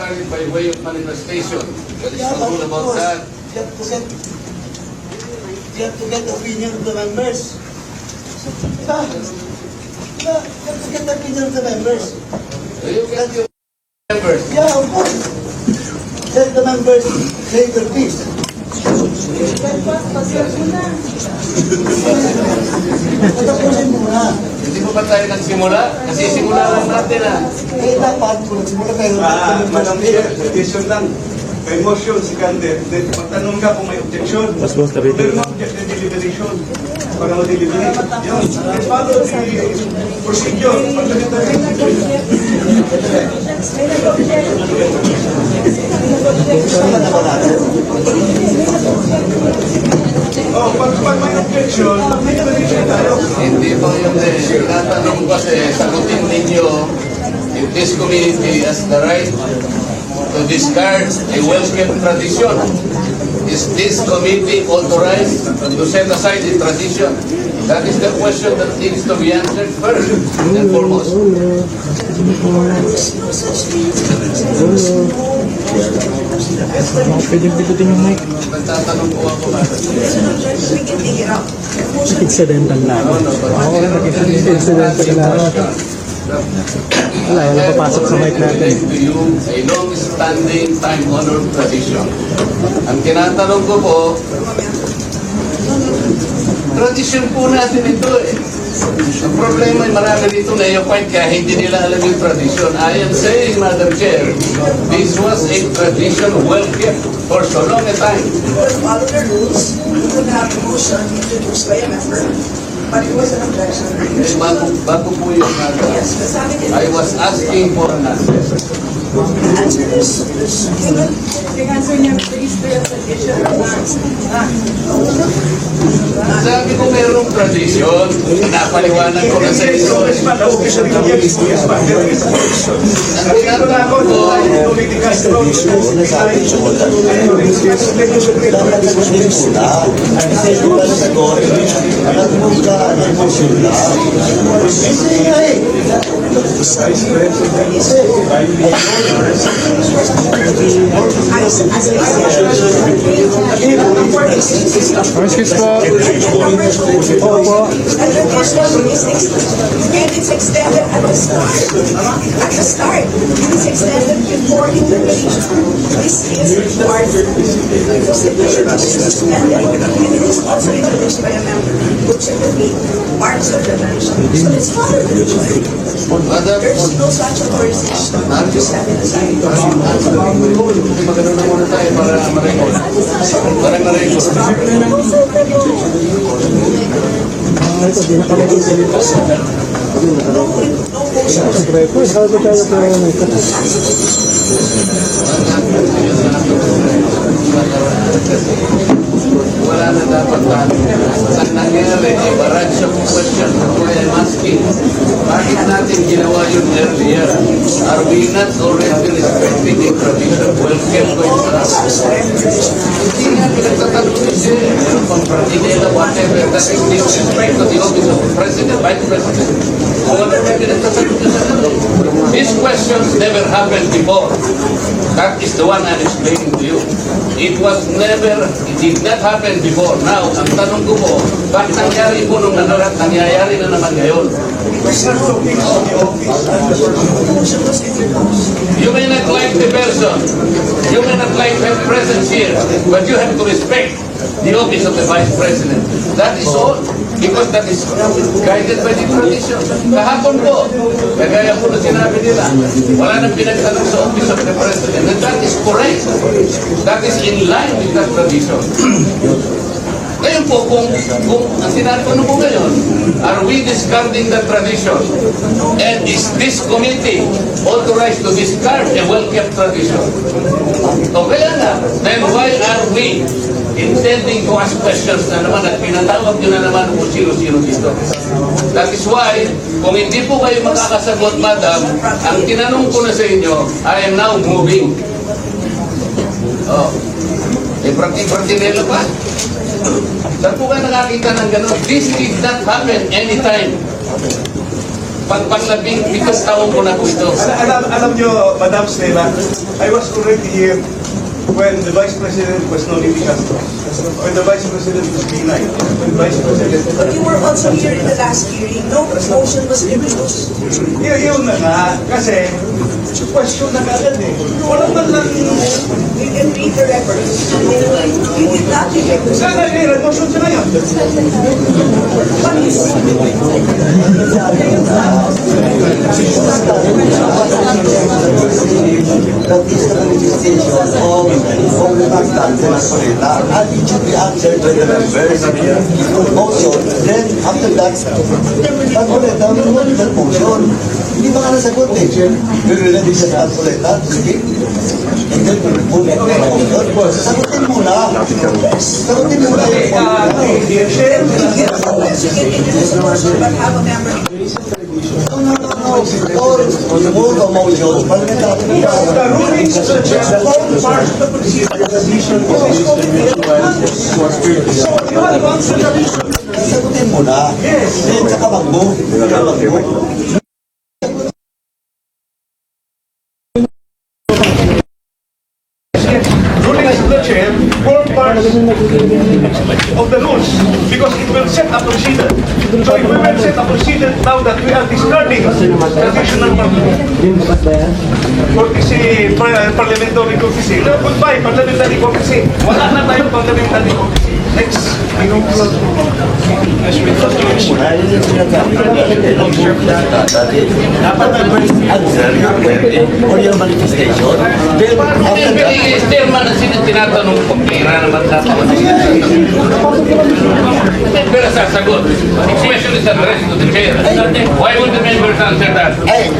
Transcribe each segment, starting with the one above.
discarded by way of manifestation. There is no rule about that. you have to get, you have to get the opinion of the members. Diba? Diba? You have to get the opinion of the members. So you get your members. Yeah, of course. Let the members say their piece. Patapusin muna. Hindi mo ba tayo nagsimula? Kasi simula lang natin ah. Eh, dapat kung nagsimula tayo. Ah, Madam Chair, petition lang. May motion si Kande. Then, magtanong ka kung may objection. Mas boss, tabi ito. May object na deliberation. Para ma-deliberate. Yun. Follow the procedure. Oh, pag, pag may objection, may deliberation tayo. Hindi po yun eh. Tinatanong kasi, sagutin ninyo if this community has the right to discard a well-kept tradition. Is this committee authorized to set aside the tradition? That is the question that needs to be answered first and foremost. Pwede pitutin yung mic. Nagtatanong po ako ba? Incidental but- Ako rin nag-incidental na. Wala, wala papasok sa mic natin. To you a long-standing, time-honored tradition. Ang tinatanong ko po, tradition po natin ito eh. Ang problema ay marami dito na yung point kaya hindi nila alam yung tradition. I am saying, Madam Chair, this was a tradition well kept for so long a time. would follow the rules, we would have a motion introduced by a member, but it was an objection. Eh, bago, bago po yung ano, Yes, I was asking for an answer. Sabi ko merong tradition, napaliwanag ko na sa inyo. Ang tinatanong ko, Political strong. Dapat isusunod muna. Kasi yung wala sa ko, nag-move ka, nag-motion ka. Kasi nga eh. Excuse po. Opo. And the motion is extended, and it's extended at the start. At the start, it is extended before intervention. This is required. Because the motion is suspended, and it is also introduced by a member, which will be parts of the motion. So it's not a Madam, There's no such authorization magano na muna tayo para ma-record. Para ma-record. Tayo? Wala na dapat na. Ang nangyari, a barrage of questions that I'm asking. Bakit natin ginawa yun earlier? Are we not already respecting the tradition? Welcome ko yun sa Hindi nga pinagtatanong ni siya. Meron pang pratidela, whatever. That is disrespect to the office of the President, Vice President. Ano niya sa ano. These questions never happened before. That is the one I'm explaining to you. It was never, it did not happen before. Now, ang tanong ko po, bakit nangyari po nung nakaraan, nangyayari na naman ngayon? You may not like the person, you may not like her presence here, but you have to respect the office of the Vice President. That is all, because that is guided by the tradition. Kahapon po, kagaya po na sinabi nila, wala nang pinagtanong sa office of the President, and that is correct. That is in line with that tradition. Ngayon po, kung, kung ang tinatanong ko ngayon, are we discarding the tradition? And is this committee authorized to discard a well-kept tradition? O kaya na, then why are we intending to ask questions na naman at pinatawag nyo na naman kung sino-sino dito? That is why, kung hindi po kayo makakasagot, madam, ang tinanong ko na sa inyo, I am now moving. Oh. Eh, prati-pratinelo pa. Saan po kayo nakakita ng gano'n? This did not happen anytime. pang panglabing pitong taon ko na po ito. Alam, alam nyo, Madam Stella, I was already here when the Vice President was Nonini Castro. When the Vice President was Binay. When Vice President... But you were also here in the last hearing. No motion was introduced. Yun na nga, kasi question na kagad eh. Wala man lang... You did not introduce. Sana eh, motion siya ngayon. What is That is the manifestation of, reluctance and should be answered by the members. Motion, then after that, ang Solita, we want the motion. Hindi ba ka nasagot eh? Will let this ang Solita, sige. And then motion. Sagutin muna. Sagutin You the motion but have a member. No, no, no, no. Or move a motion. Parliamentary. the rulings of the chair form part of the procedure. So, you have the question. Sagutin muna. Yes. Then saka mag-move. Of the rules because it will set a procedure. So if we will set a procedure now that we are discarding traditional courtesy, par- parliamentary courtesy, goodbye parliamentary courtesy. Wala na tayong parliamentary courtesy. Next. Dapat or your manifestation. Then after that, Hindi, chairman ang sino tinatanong ko, pera naman dapat. Pero sasagot. The question is addressed to the chair. Why would the members answer that? ay,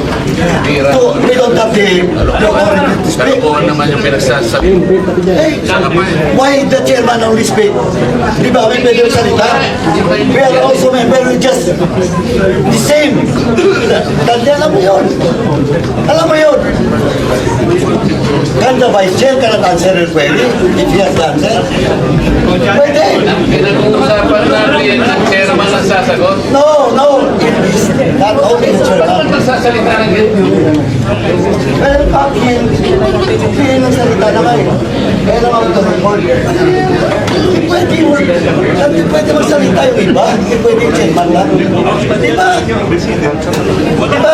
to, we don't have the, the authority to speak. Kalokohan naman yung pinagsasabi. Why the chairman only speak? Di ba kami pwede magsalita? We are also member, we just the same. Kandi alam mo yun. Alam mo yun. Can the vice chair cannot answer your query if he has the answer? Pwede. Pinag-uusapan natin ang chairman ang sasagot. No, no. It is not only the chairman. Magsasalita ng ganyan? Well, bakit? Hindi nagsalita na kayo. Kaya naman ito report. Hindi pwede mo. Hindi pwede magsalita yung iba. Hindi pwede yung chairman lang. Di ba? Di ba?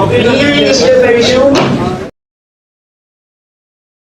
Okay, here is the version.